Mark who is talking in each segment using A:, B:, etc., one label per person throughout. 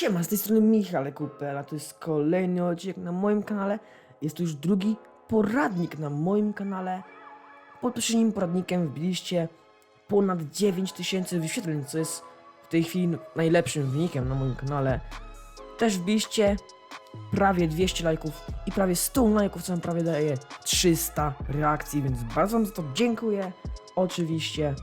A: Siema, z tej strony Michał Kupela, to jest kolejny odcinek na moim kanale. Jest to już drugi poradnik na moim kanale. Pod poprzednim poradnikiem wbiliście ponad 9000 wyświetleń, co jest w tej chwili najlepszym wynikiem na moim kanale. Też wbiliście prawie 200 lajków i prawie 100 lajków, co nam prawie daje 300 reakcji, więc bardzo wam za to dziękuję. Oczywiście.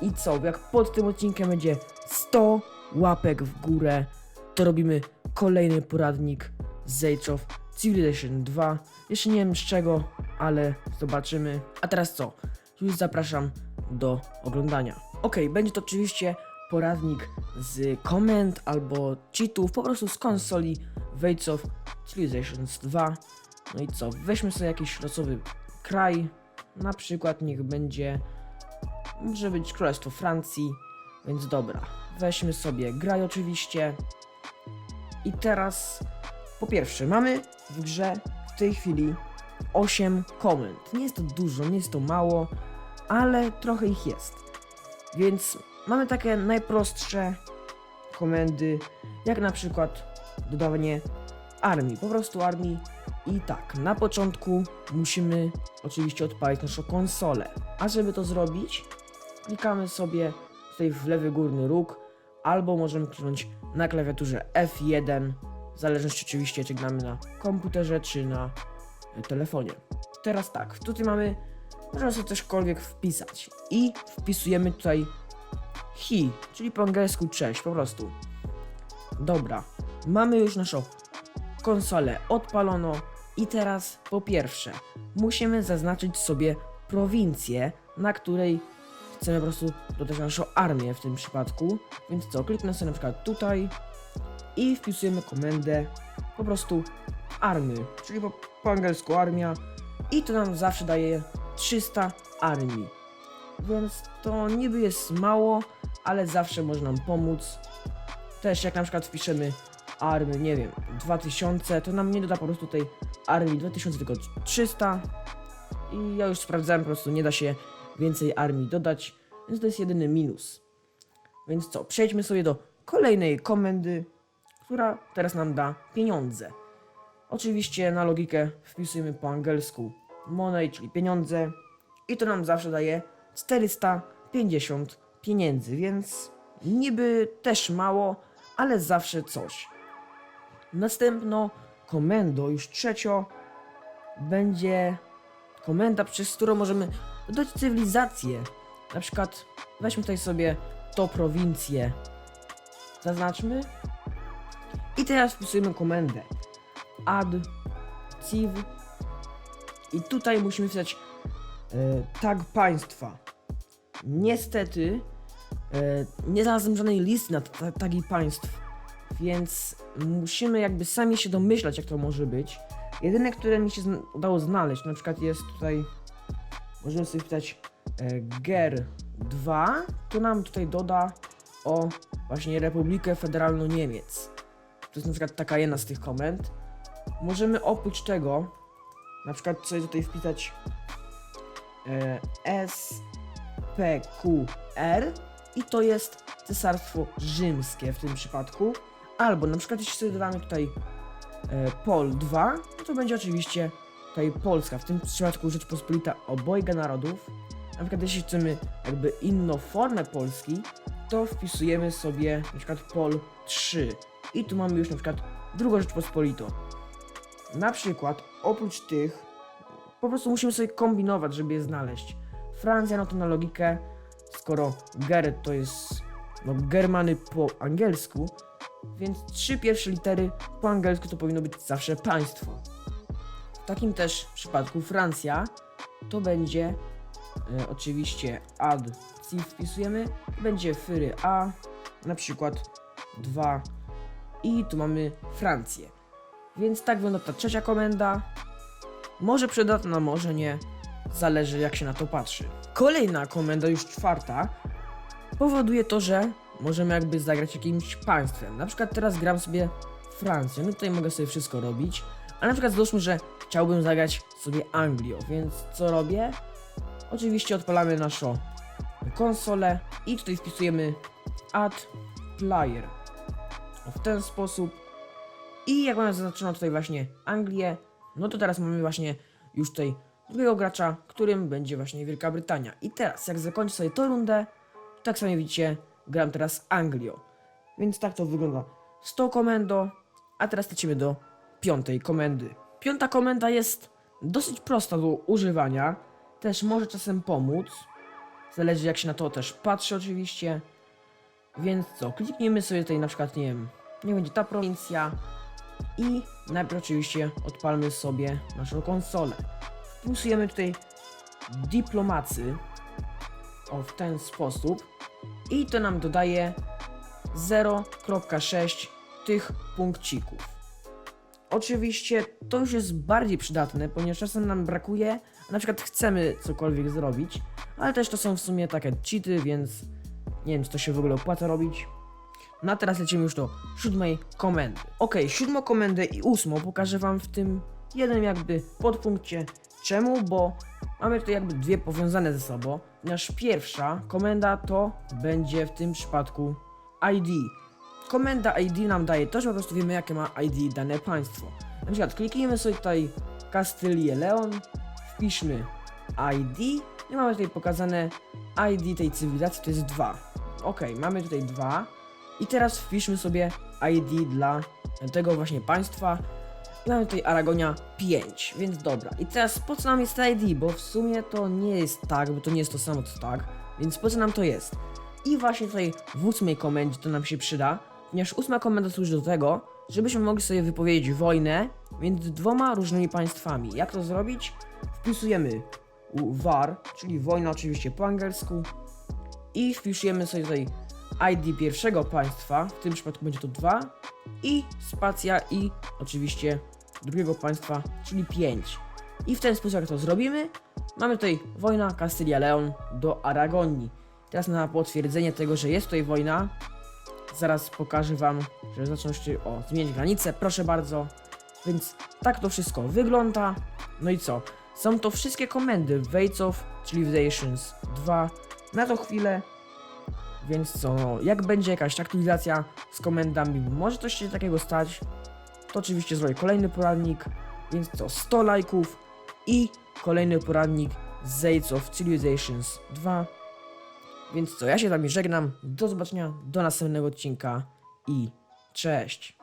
A: I co, jak pod tym odcinkiem będzie 100 łapek w górę, to robimy kolejny poradnik z Age of Civilization 2. Jeszcze nie wiem z czego, ale zobaczymy. A teraz co? Już zapraszam do oglądania. Ok, będzie to oczywiście poradnik z komend albo cheatów, po prostu z konsoli Age of Civilization 2. No i co? Weźmy sobie jakiś losowy kraj. Na przykład niech będzie może być Królestwo Francji, więc dobra. Weźmy sobie graj oczywiście. I teraz po pierwsze, mamy w grze w tej chwili 8 komend. Nie jest to dużo, nie jest to mało, ale trochę ich jest. Więc mamy takie najprostsze komendy, jak na przykład dodawanie armii, po prostu armii. I tak, na początku musimy oczywiście odpalić naszą konsolę. A żeby to zrobić, klikamy sobie tutaj w lewy górny róg, albo możemy kliknąć na klawiaturze F1, w zależności oczywiście czy gramy na komputerze czy na y, telefonie. Teraz tak, tutaj mamy, możemy sobie cośkolwiek wpisać i wpisujemy tutaj hi, czyli po angielsku cześć, po prostu. Dobra, mamy już naszą konsolę odpalono i teraz po pierwsze musimy zaznaczyć sobie prowincję, na której chcemy po prostu dodać naszą armię w tym przypadku. Więc co, kliknę sobie na przykład tutaj i wpisujemy komendę po prostu army, czyli po, po angielsku armia i to nam zawsze daje 300 armii. Więc to niby jest mało, ale zawsze może nam pomóc. Też jak na przykład wpiszemy army, nie wiem, 2000, to nam nie doda po prostu tej armii 2000, tylko 300. I ja już sprawdzałem, po prostu nie da się więcej armii dodać, więc to jest jedyny minus. Więc co, przejdźmy sobie do kolejnej komendy, która teraz nam da pieniądze. Oczywiście na logikę wpisujemy po angielsku money, czyli pieniądze i to nam zawsze daje 450 pieniędzy, więc niby też mało, ale zawsze coś. Następno komendo, już trzecio, będzie komenda, przez którą możemy dodać cywilizację. Na przykład weźmy tutaj sobie to prowincję. Zaznaczmy. I teraz wpisujemy komendę add civ i tutaj musimy wpisać e, tag państwa. Niestety e, nie znalazłem żadnej listy na ta- tagi państw, więc musimy jakby sami się domyślać jak to może być. Jedyne, które mi się udało znaleźć, na przykład jest tutaj możemy sobie wpisać e, GER 2, to nam tutaj doda o właśnie Republikę Federalną Niemiec. To jest na przykład taka jedna z tych komend. Możemy oprócz tego na przykład sobie tutaj wpisać e, SPQR i to jest Cesarstwo Rzymskie w tym przypadku. Albo na przykład jeśli sobie dodamy tutaj e, POL 2, no to będzie oczywiście tutaj Polska, w tym przypadku Rzeczpospolita obojga narodów. Na przykład jeśli chcemy jakby inną formę Polski, to wpisujemy sobie na przykład POL 3 i tu mamy już na przykład drugą Rzeczpospolitą. Na przykład oprócz tych po prostu musimy sobie kombinować, żeby je znaleźć. Francja no to na logikę, skoro Ger to jest no, Germany po angielsku, więc trzy pierwsze litery po angielsku to powinno być zawsze państwo. W takim też przypadku Francja to będzie e, oczywiście add C wpisujemy, będzie fyry A, na przykład 2 i tu mamy Francję. Więc tak wygląda ta trzecia komenda. Może przydatna, może nie. Zależy jak się na to patrzy. Kolejna komenda, już czwarta, powoduje to, że możemy jakby zagrać jakimś państwem. Na przykład teraz gram sobie Francją, no tutaj mogę sobie wszystko robić. A na przykład załóżmy, że chciałbym zagrać sobie Anglią, więc co robię? Oczywiście odpalamy naszą konsolę i tutaj wpisujemy add player. w ten sposób. I jak mamy zaznaczono tutaj właśnie Anglię, no to teraz mamy właśnie już tutaj drugiego gracza, którym będzie właśnie Wielka Brytania. I teraz, jak zakończę sobie tę rundę, tak sami widzicie, gram teraz Anglią. Więc tak to wygląda z tą komendą, a teraz lecimy do piątej komendy. Piąta komenda jest dosyć prosta do używania, też może czasem pomóc, zależy jak się na to też patrzy oczywiście. Więc co, klikniemy sobie tutaj na przykład, nie wiem, nie będzie ta prowincja i najpierw oczywiście odpalmy sobie naszą konsolę. Wpusujemy tutaj dyplomacy o w ten sposób i to nam dodaje 0.6 tych punkcików. Oczywiście to już jest bardziej przydatne, ponieważ czasem nam brakuje, na przykład chcemy cokolwiek zrobić, ale też to są w sumie takie cheaty, więc nie wiem, czy to się w ogóle opłaca robić. No a teraz lecimy już do siódmej komendy. Ok, siódmą komendę i ósmą pokażę wam w tym jednym jakby podpunkcie. Czemu? Bo mamy tutaj jakby dwie powiązane ze sobą. Nasz pierwsza komenda to będzie w tym przypadku ID. Komenda ID nam daje to, że po prostu wiemy jakie ma ID dane państwo. Na przykład kliknijmy sobie tutaj Castylię Leon, wpiszmy ID i mamy tutaj pokazane ID tej cywilizacji to jest 2. Ok, mamy tutaj 2 i teraz wpiszmy sobie ID dla tego właśnie państwa mamy tutaj Aragonia 5, więc dobra. I teraz po co nam jest ID, bo w sumie to nie jest tak, bo to nie jest to samo co tak, więc po co nam to jest? I właśnie tutaj w ósmej komendzie to nam się przyda, ponieważ ósma komenda służy do tego, żebyśmy mogli sobie wypowiedzieć wojnę między dwoma różnymi państwami. Jak to zrobić? Wpisujemy war, czyli wojna oczywiście po angielsku i wpisujemy sobie tutaj ID pierwszego państwa, w tym przypadku będzie to 2 i spacja i oczywiście drugiego państwa, czyli 5. I w ten sposób jak to zrobimy, mamy tutaj wojna Kastylia-Leon do Aragonii. Teraz na potwierdzenie tego, że jest tutaj wojna, zaraz pokażę wam, że się o, zmienić granice, proszę bardzo. Więc tak to wszystko wygląda. No i co? Są to wszystkie komendy w Waits Civilizations 2 na tą chwilę. Więc co, no, jak będzie jakaś aktualizacja z komendami, może coś się takiego stać, to oczywiście zrobię kolejny poradnik. Więc co, 100 lajków i kolejny poradnik z Waits of Civilizations 2. Więc co, ja się z wami żegnam. Do zobaczenia, do następnego odcinka i cześć.